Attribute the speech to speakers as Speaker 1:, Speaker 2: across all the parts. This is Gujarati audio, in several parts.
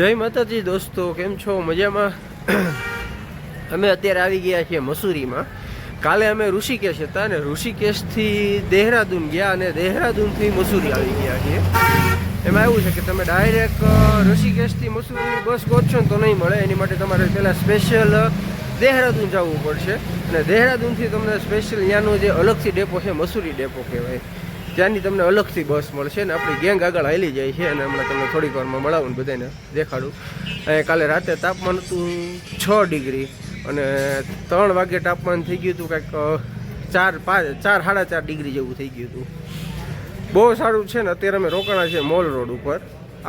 Speaker 1: જય માતાજી દોસ્તો, કેમ છો? મજામાં? અમે અત્યારે આવી ગયા છીએ મસૂરીમાં. કાલે અમે ઋષિકેશ હતા અને ઋષિકેશથી દેહરાદૂન ગયા અને દેહરાદૂનથી મસૂરી આવી ગયા છીએ. એમાં એવું છે કે તમે ડાયરેક્ટ ઋષિકેશથી મસૂરીની બસ ગોતશો તો નહીં મળે. એની માટે તમારે પહેલાં સ્પેશિયલ દેહરાદૂન જવું પડશે. અને દેહરાદૂનથી તમને સ્પેશિયલ ત્યાંનો જે અલગથી ડેપો છે, મસૂરી ડેપો કહેવાય. ત્યાંની તમને અલગથી બસ મળશે ને આપણી ગેંગ આગળ હાલી જાય છે અને હમણાં તમને થોડીક વારમાં મળાવું બધાને દેખાડું. અહીંયા કાલે રાતે તાપમાન હતું છ ડિગ્રી અને ત્રણ વાગે તાપમાન થઈ ગયું હતું કાંઈક ચાર, પાંચ, ચાર, સાડા ચાર ડિગ્રી જેવું થઈ ગયું હતું. બહુ સારું છે ને અત્યારે અમે રોકાણા છે મોલ રોડ ઉપર.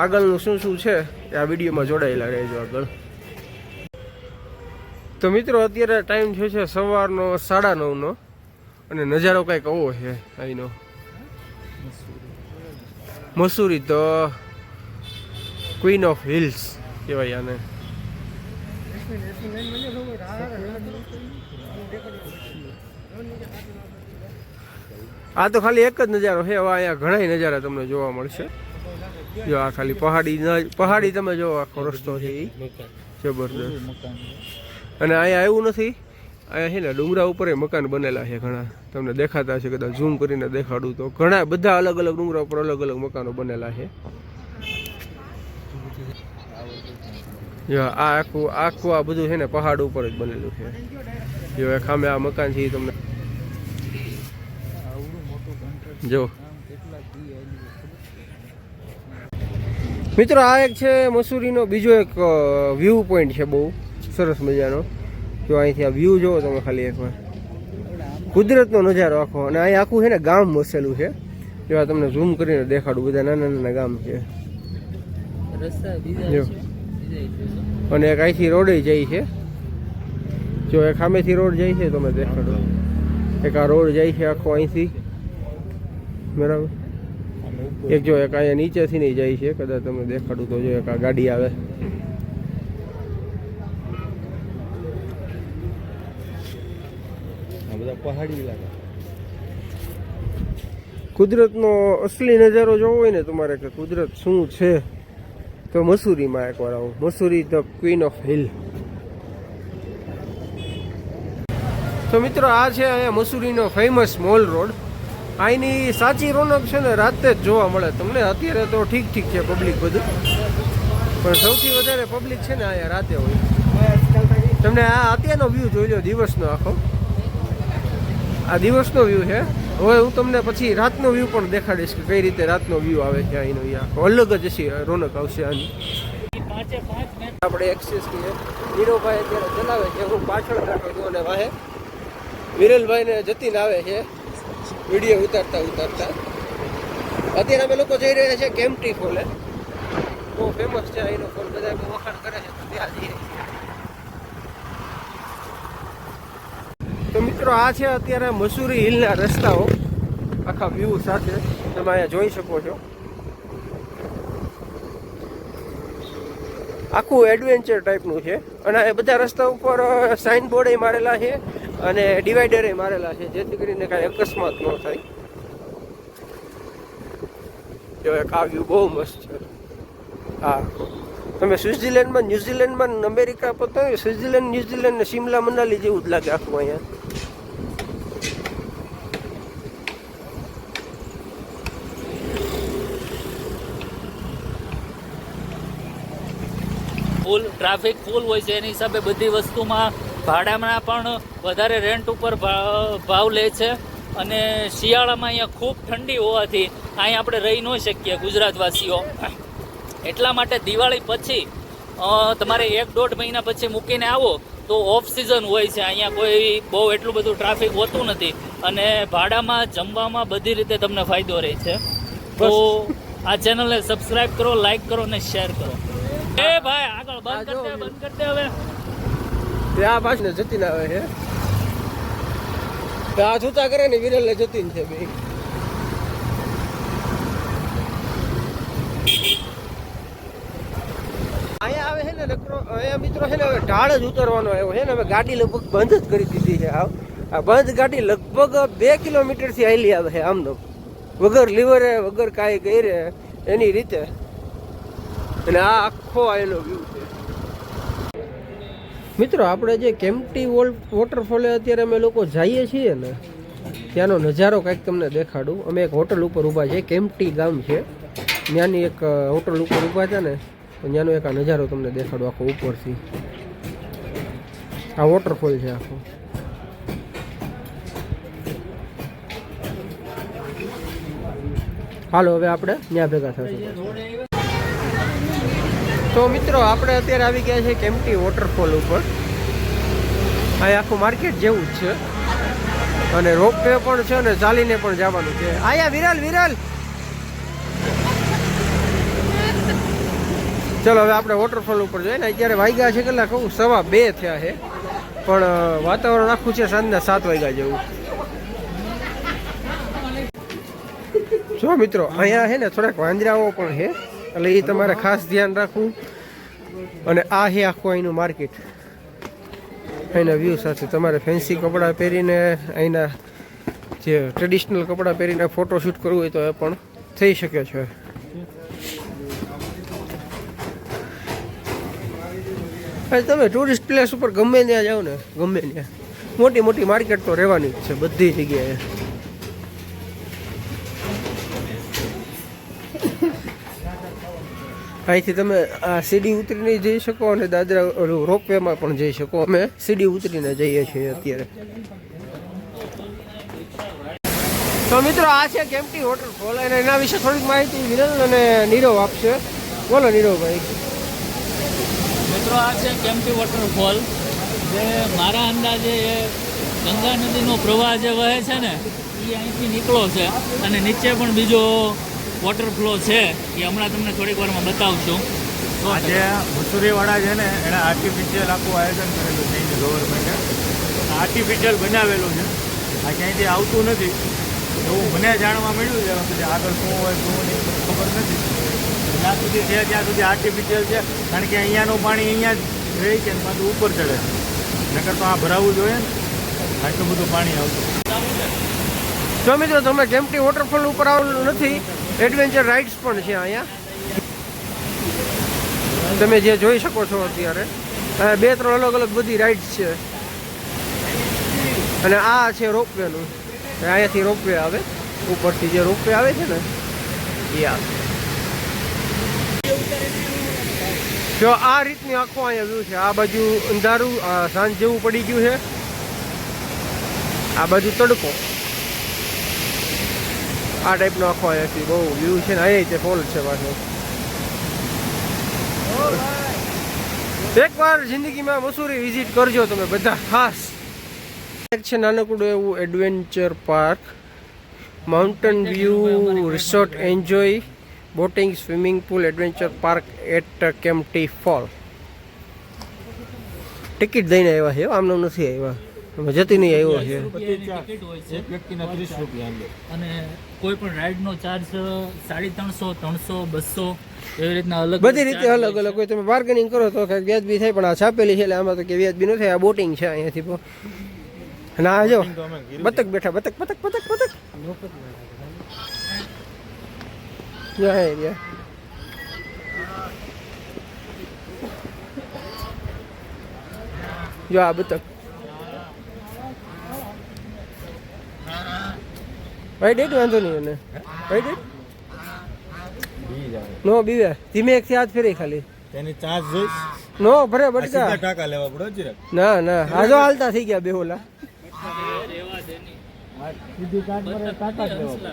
Speaker 1: આગળનું શું શું છે એ આ વિડીયોમાં જોડાયેલા રહેજો આગળ. તો મિત્રો, અત્યારે ટાઈમ થયો છે સવારનો સાડા નવનો અને નજારો કંઈક આવો છે અહીંનો. મસૂરી તો ક્વીન ઓફ હિલ્સ કહેવાય આને. આ તો ખાલી એક જ નજારો છે હવે અહીંયા ઘણા નજારા તમને જોવા મળશે. જો આ ખાલી પહાડી પહાડી તમે જો આખો રસ્તો છે એ જબરદસ્ત. અને અહીંયા એવું નથી? અહીંયા છે ને ડુંગરા ઉપર મકાન બનેલા છે ઘણા. તમને દેખાતા હશે કદાચ ઝૂમ કરીને દેખાડું તો. ઘણા બધા અલગ અલગ ડુંગરા ઉપર અલગ અલગ મકાનો બનેલા છે. આ આખું આખું આ બધું છે ને પહાડ ઉપર જ બનેલું છે. જો સામે આ મકાન છે તમને જો. મિત્રો, આ એક છે મસૂરીનો બીજો એક વ્યૂ પોઈન્ટ છે બહુ. સરસ મજાનો. જો અહીંથી આ વ્યૂ જોવો તમે ખાલી એકવાર. કુદરતનો નજારો આખો. અને અહીં આખું છે ને ગામ વસેલું છે. જેવા તમને ઝૂમ કરીને દેખાડું બધા નાના નાના ગામ છે. જો. અને એક અહીંથી રોડે જાય છે. જો એક સામેથી રોડ જાય છે તમે દેખાડો. એક આ રોડ જાય છે આખો અહીંથી. બરાબર? એક જો એક અહીંયા નીચેથી નહીં જાય છે કદાચ તમે દેખાડું તો જો એક આ ગાડી આવે
Speaker 2: આ બધા પહાડી ઇલાકા
Speaker 1: કુદરતનો અસલી નજારો જોવો હોય ને તમારે કે કુદરત શું છે, તો મસૂરીમાં એકવાર આવું. Mussoorie the queen of hill. તો મિત્રો, આ છે અહીંયા મસૂરીનો ફેમસ મોલ રોડ અહીંની સાચી રોનક છે ને રાતે જ જોવા મળે. તમને અત્યારે તો ઠીક ઠીક છે પબ્લિક બધું. પણ સૌથી વધારે પબ્લિક છે ને અહીંયા રાતે હોય. તમને આ અત્યારનો વ્યૂ જોઈ લો, દિવસનો આખો. આ દિવસનો વ્યૂ છે. હવે હું તમને પછી રાતનો વ્યૂ પણ દેખાડીશ કે કઈ રીતે રાતનો વ્યૂ આવે છે અહીંનો અહીંયા અલગ જ હશે, રોનક આવશે આની. આપણે એક્સેસ કરીએ. નીરોભાઈ અત્યારે ચલાવે છે. હું પાછળ બેઠો છું અને વાહે. વિરલભાઈ ને જતીન આવે છે. વીડિયો ઉતારતા ઉતારતા. અત્યારે અમે લોકો જઈ રહ્યા છે કેમ્પટી ફોલે બહુ ફેમસ છે અહીંનો ફોલ બધા બહુ વખાણ કરે છે. ત્યાં જઈએ. તો મિત્રો આ છે અત્યારે મસૂરી હિલના રસ્તાઓ. આખા વ્યૂ સાથે તમે અહીંયા જોઈ શકો છો. આખું એડવેન્ચર ટાઈપનું છે. અને એ બધા રસ્તા ઉપર સાઇન બોર્ડે મારેલા છે અને ડિવાઈડરે મારેલા છે. જેથી કરીને કાંઈ અકસ્માત ન થાય. જો એક આ વ્યૂ બહુ મસ્ત છે. હા. તમે સ્વિટ્ઝરલેન્ડમાં, ન્યુઝીલેન્ડમાં અમેરિકા તો સ્વિટ્ઝરલેન્ડ, ન્યુઝીલેન્ડ ને શિમલા મનાલી જેવું જ લાગે આખું અહીંયા.
Speaker 3: ફૂલ ટ્રાફિક ફૂલ હોય છે એની હિસાબે બધી વસ્તુમાં ભાડામાં પણ વધારે રેન્ટ ઉપર ભાવ લે છે. અને શિયાળામાં અહીંયા ખૂબ ઠંડી હોવાથી અહીંયા આપણે રહી ન શકીએ ગુજરાતવાસીઓ. એટલા માટે દિવાળી પછી તમારે એક દોઢ મહિના પછી મૂકીને આવો તો ઓફ સિઝન હોય છે. અહીંયા કોઈ બહુ એટલું બધું ટ્રાફિક હોતું નથી અને ભાડામાં જમવામાં બધી રીતે તમને ફાયદો રહે છે. તો આ ચેનલને સબસ્ક્રાઈબ કરો લાઈક કરો અને શેર કરો. એ ભાઈ આગળ બંધ
Speaker 1: જો
Speaker 3: કરતે બંધ કરતે હવે.
Speaker 1: ત્યાં પાછળ જતીન આવે છે. ત્યાં જૂતા કરે ને વિરલ ને જતીન છે બે. અહીંયા આવે છે ને નકરો અહીંયા મિત્રો છે ને હવે ઢાળ જ ઉતરવાનો આવ્યો છે ને હવે ગાડી લગભગ બંધ જ કરી દીધી છે આ બંધ ગાડી લગભગ બે કિલોમીટરથી હાલી આવે છે આમ તો વગર લીવરે વગર કાંઈ ગઈ એની રીતે. અને આ આખો આયનો વ્યૂ છે. મિત્રો, આપણે જે કેમ્પટી વોટરફોલે અત્યારે અમે લોકો જઈએ છીએ ને, ત્યાંનો નજારો કંઈક તમને દેખાડું. અમે એક હોટલ ઉપર ઊભા છે કેમ્પટી ગામ છે. ત્યાંની એક હોટલ ઉપર ઊભા છે ને ત્યાંનો એક આ નજારો તમને દેખાડું, આખો ઉપરથી. આ વોટરફોલ છે આખો. હાલો, હવે આપણે ત્યાં ભેગા થશું. તો મિત્રો, આપણે અત્યારે આવી ગયા છે કેમ્પટી વોટરફોલ ઉપર. અહીં આખું માર્કેટ જેવું જ છે. અને રોપવે પણ છે ને ચાલીને પણ જવાનું છે. આયા, વિરલ વિરલ! ચલો, હવે આપણે વોટરફોલ ઉપર જોઈએ ને અત્યારે વાગ્યા છે કેટલા કહું સવા બે થયા છે. પણ વાતાવરણ આખું છે સાંજના સાત વાગ્યા જેવું. જો મિત્રો, અહીંયા છે ને થોડાક વાંદરાઓ પણ છે. એટલે એ તમારે ખાસ ધ્યાન રાખવું. અને આ હે આખું અહીંનું માર્કેટ. અહીંના વ્યૂ સાથે તમારે ફેન્સી કપડાં પહેરીને અહીંના જે ટ્રેડિશનલ કપડાં પહેરીને ફોટોશૂટ કરવું હોય તો એ પણ થઈ શકે છે. તમે ટુરિસ્ટ પ્લેસ ઉપર ગમે ત્યાં જાઓ ને, ગમે ત્યાં. મોટી મોટી માર્કેટ તો રહેવાની જ છે બધી જગ્યાએ. અહીંથી તમે આ સીડી ઉતરીને જઈ શકો અને દાદરા રોપવેમાં પણ જઈ શકો. અમે સીડી ઉતરીને જઈએ છીએ અત્યારે. તો મિત્રો, આ છે કેમ્પટી વોટરફોલ અને એના વિશે થોડીક માહિતી વિરલ અને નીરવ આપશે. બોલો નીરવભાઈ.
Speaker 3: મિત્રો, આ છે કેમ્પટી વોટરફોલ જે મારા અંદાજે એ ગંગા નદીનો પ્રવાહ જે વહે છે ને, એ અહીંથી નીકળો છે. અને નીચે પણ બીજો વોટરફ્લો છે એ હમણાં તમને થોડીક વારમાં બતાવશું. તો
Speaker 2: આજે મસૂરીવાળા છે ને એણે આર્ટિફિશિયલ આખું આયોજન કરેલું છે અહીંની ગવર્મેન્ટે આર્ટિફિશિયલ બનાવેલું છે. આ ક્યાંયથી આવતું નથી. એવું મને જાણવા મળ્યું છે પછી આગળ શું હોય શું નહીં ખબર નથી. જ્યાં સુધી છે ત્યાં સુધી આર્ટિફિશિયલ છે કારણ કે અહીંયાનું પાણી અહીંયા જ રહે છે ને પાછું ઉપર ચડે નકર તો આ ભરાવવું જોઈએ ને. આટલું બધું પાણી આવતું.
Speaker 1: જો મિત્રો તમે કેમ્પટી વોટરફોલ ઉપર આવેલું નથી એડવેન્ચર રાઇડ્સ પણ છે અહીંયા. તમે જે જોઈ શકો છો અત્યારે. બે ત્રણ અલગ અલગ બધી રાઇડ્સ છે. અને આ છે રોપવેનું. અહીંયાથી રોપવે આવે. ઉપરથી જે રોપવે આવે છે ને, એ જો આ રીતની આખો અહીંયા વ્યૂ છે. આ બાજુ અંધારું સાંજ જેવું પડી ગયું છે. આ બાજુ તડકો. આ ટાઈપનો આખો અહીંયાથી બહુ વ્યૂ છે ને અહીંયા તે ફોલ છે પાછો એકવાર જિંદગીમાં મસૂરી વિઝિટ કરજો તમે બધા ખાસ એક છે નાનકડું એવું adventure park mountain view resort enjoy boating swimming pool adventure park at Kempty fall ticket દઈને આવ્યા છે આમનો નથી આવ્યા અમે જતી નહીં આવ્યો છે.
Speaker 3: ટિકિટ હોય છે.
Speaker 2: વ્યક્તિના ત્રીસ રૂપિયા
Speaker 3: અને કોઈ પણ રાઈડનો ચાર્જ સાડી ત્રણસો ત્રણસો બસો એવી રીતના અલગ
Speaker 1: બધી રીતે અલગ અલગ હોય. તમે બાર્ગેનિંગ કરો તો કંઈક વ્યાજબી થાય પણ આ છાપેલી છે એટલે આમાં તો કે વ્યાજબી ન થાય. આ બોટિંગ છે અહીંયાથી આ જો બતક બેઠા બતક બતક બતક બતક. એરિયા જો આ બતક. ભાઈ ડેટ વાંધો નહીં એને. ભાઈ ડેટ નો બીવે ધીમે એકથી હાથ ફેરી ખાલી.
Speaker 2: તેની ચાર્જ જોઈશ.
Speaker 1: નો ભરે બટકા
Speaker 2: ટાકા લેવા પડો જરાક
Speaker 1: ના ના. આજો હાલતા થઈ ગયા બેહોલા
Speaker 2: સીધી ચાર્જ પર ટાંકા લેવા પડે.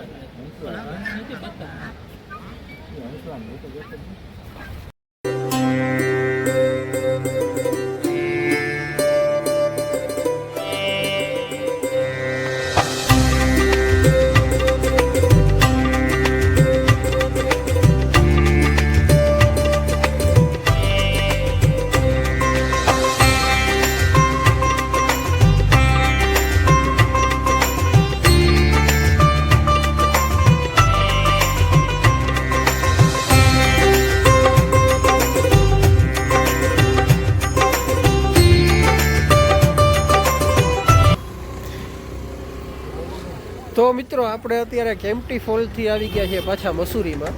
Speaker 1: મિત્રો, આપણે અત્યારે કેમ્પટી ફોલથી આવી ગયા છીએ પાછા મસૂરીમાં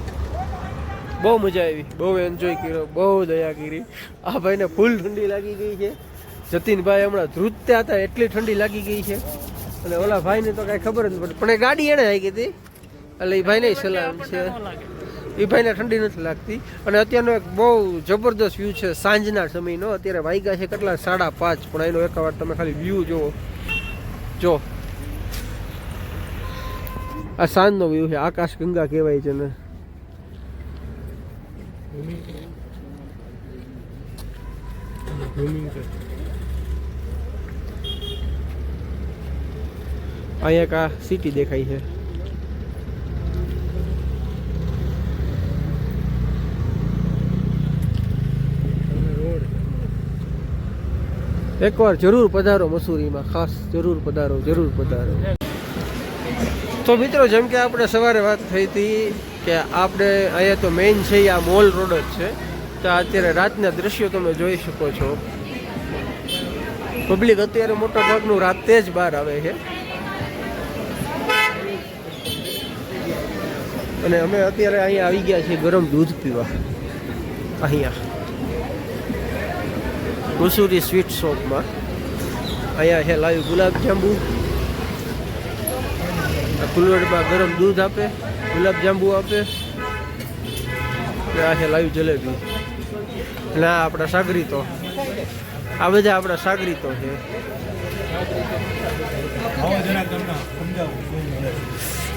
Speaker 1: બહુ મજા આવી, બહુ એન્જોય કર્યો, બહુ દયા કરી. આ ભાઈને ફૂલ ઠંડી લાગી ગઈ છે. જતીનભાઈ હમણાં ધ્રુજતા હતા, એટલી ઠંડી લાગી ગઈ છે. અને ઓલા ભાઈને તો કાંઈ ખબર જ નથી, પણ એ ગાડી એણે ગઈ હતી. એટલે એ ભાઈને સલામ છે. એ ભાઈને ઠંડી નથી લાગતી. અને અત્યારનો એક બહુ જબરદસ્ત વ્યૂ છે સાંજના સમયનો. અત્યારે વાગ્યા છે કેટલા? સાડા પાંચ. પણ એનો એક વાર તમે ખાલી વ્યૂ જુઓ. જો. આ સાંજનો વ્યૂ છે આકાશ ગંગા કહેવાય છે ને અહીંયા એક આ સિટી દેખાય છે। એકવાર જરૂર પધારો મસૂરીમાં, ખાસ જરૂર પધારો જરૂર પધારો। તો મિત્રો, જેમ કે આપણે સવારે વાત થઈ હતી કે આપણે અહીંયા તો મેઇન છે આ મોલ રોડ જ છે. તો અત્યારે રાતના દ્રશ્યો તમે જોઈ શકો છો. પબ્લિક અત્યારે મોટા ભાગનું રાતે જ બહાર આવે છે. અને અમે અત્યારે અહીંયા આવી ગયા છીએ ગરમ દૂધ પીવા. અહીંયા. કુસુરી સ્વીટ શોપમાં અહીંયા છે લાઈવ ગુલાબજાંબુ કુલવડમાં ગરમ દૂધ આપે ગુલાબજાંબુ આપે. આ છે લાઈવ જલેબી. અને આ આપણા સાગરીતો. આ બધા આપણા સાગરીતો છે.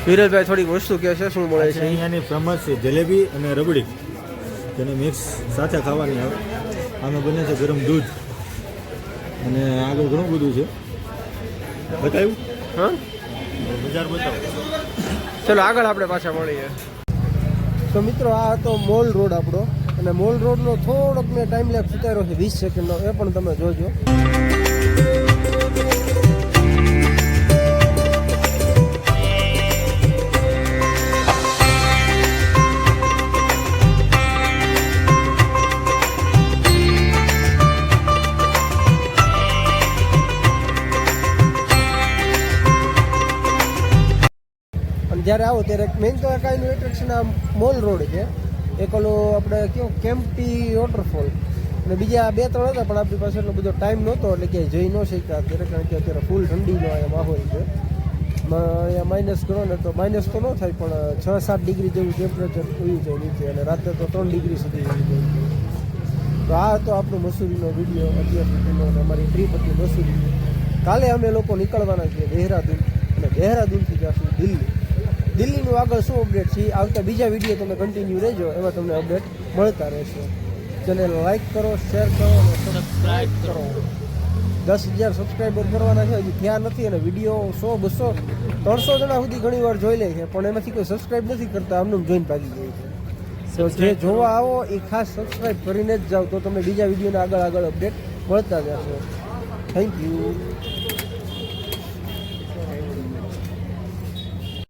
Speaker 1: વિરલભાઈ થોડીક વસ્તુ કહે છે શું મળે છે?
Speaker 4: અહીંયાની ફેમસ છે જલેબી અને રબડી તેને મિક્સ સાથે ખાવાની આવે. આમાં બને છે ગરમ દૂધ. અને આગળ ઘણું બધું છે. બતાવ્યું
Speaker 1: હા?
Speaker 4: બજાર
Speaker 1: ચલો, આગળ આપણે પાછા મળીએ. તો મિત્રો, આ હતો મોલ રોડ આપણો. અને મોલ રોડનો થોડોક મેં ટાઈમ લેપ્સ ઉતાર્યો છે, વીસ સેકન્ડનો એ પણ તમે જોજો. જ્યારે આવો, ત્યારે મેઇન તો કાંઈનું એટ્રેક્શન આ મોલ રોડ છે. એક ઓલો આપણે કયો કેમ્પટી વોટરફોલ અને બીજા બે ત્રણ હતા, પણ આપણી પાસે એટલો બધો ટાઈમ નહોતો, એટલે ક્યાંય જઈ ન શક્યા. અત્યારે કારણ કે અત્યારે ફૂલ ઠંડીનો અહીંયા માહોલ છે. અહીંયા માઇનસ કરો ને તો માઇનસ તો ન થાય, પણ છ સાત ડિગ્રી જેવું ટેમ્પરેચર થયું છે નીચે, અને રાત્રે તો ત્રણ ડિગ્રી સુધી જાય. તો આ હતો આપણો મસૂરીનો વીડિયો અત્યાર અને અમારી ટ્રીપ હતી મસૂરી કાલે અમે લોકો નીકળવાના છીએ દહેરાદૂન. અને દહેરાદૂનથી જશું દિલ્હી. દિલ્હીનું આગળ શું અપડેટ છે? આવતા બીજા વીડિયો તમે કન્ટિન્યુ રહેજો એમાં તમને અપડેટ મળતા રહેશે. ચેનલ લાઇક કરો શેર કરો અને સબસ્ક્રાઈબ કરો. દસ હજાર સબસ્ક્રાઈબર કરવાના છે હજી ધ્યાન નથી અને વીડિયો સો બસો ત્રણસો જણા સુધી ઘણી વાર જોઈ લે છે પણ એમાંથી કોઈ સબસ્ક્રાઈબ નથી કરતા આમનું જોઈન ભાગી જાય છે. તો જે જોવા આવો એ ખાસ સબસ્ક્રાઈબ કરીને જ જાઓ તો તમને બીજા વિડીયોના આગળ આગળ અપડેટ મળતા જશે થેન્ક યુ